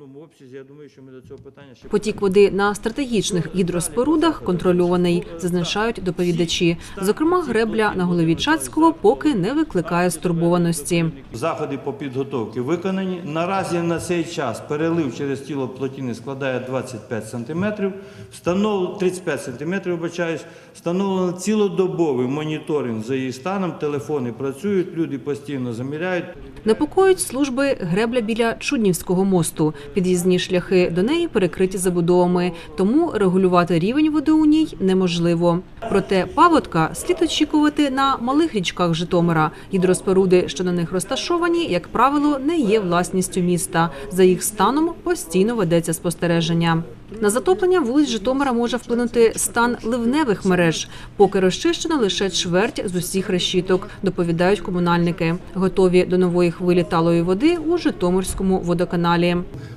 Обсязі, я думаю, що ми до цього питання ще Потік води на стратегічних гідроспорудах контрольований, зазначають доповідачі. Зокрема, гребля на голові Чацького поки не викликає стурбованості. Заходи по підготовці виконані. Наразі на цей час перелив через тіло плотини складає 25 см, встановлено 35 см, вибачаюсь, встановлено цілодобовий моніторинг за її станом. Телефони працюють, люди постійно заміряють. Непокоїть служби гребля біля Чуднівського мосту. Під'їзні шляхи до неї перекриті забудовами, тому регулювати рівень води у ній неможливо. Проте паводка слід очікувати на малих річках Житомира. Гідроспоруди, що на них розташовані, як правило, не є власністю міста. За їх станом постійно ведеться спостереження. На затоплення вулиць Житомира може вплинути стан ливневих мереж. Поки розчищено лише чверть з усіх решіток, доповідають комунальники. Готові до нової хвилі талої води у Житомирському водоканалі.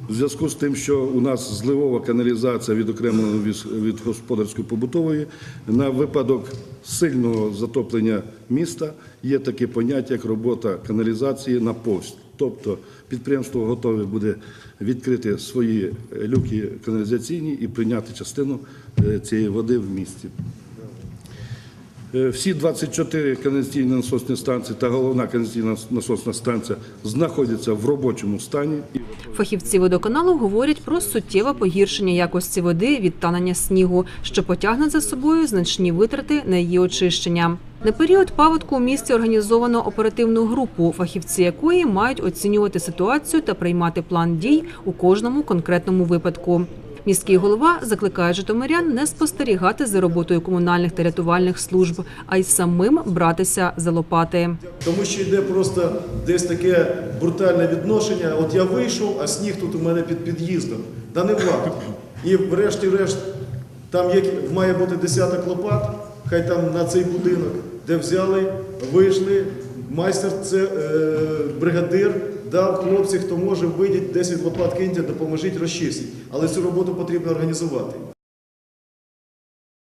У зв'язку з тим, що у нас зливова каналізація відокремлена від, господарської побутової, на випадок сильного затоплення міста є таке поняття, як робота каналізації на повсть. Тобто підприємство готове буде відкрити свої люки каналізаційні і прийняти частину е, цієї води в місті. Е, Всі 24 каналізаційні насосні станції та головна каналізаційна насосна станція знаходяться в робочому стані. Фахівці водоканалу говорять про суттєве погіршення якості води від танення снігу, що потягне за собою значні витрати на її очищення. На період паводку у місті організовано оперативну групу, фахівці якої мають оцінювати ситуацію та приймати план дій у кожному конкретному випадку. Міський голова закликає житомирян не спостерігати за роботою комунальних та рятувальних служб, а й самим братися за лопати. Тому що йде просто десь таке брутальне відношення. От я вийшов, а сніг тут у мене під під'їздом. Да не варто. І врешті-решт, там є, має бути десяток лопат, хай там на цей будинок, де взяли, вийшли. Майстер це е, бригадир, дав хлопці, хто може, вийдіть 10 лопат киньте, допоможіть розчистити. Але цю роботу потрібно організувати.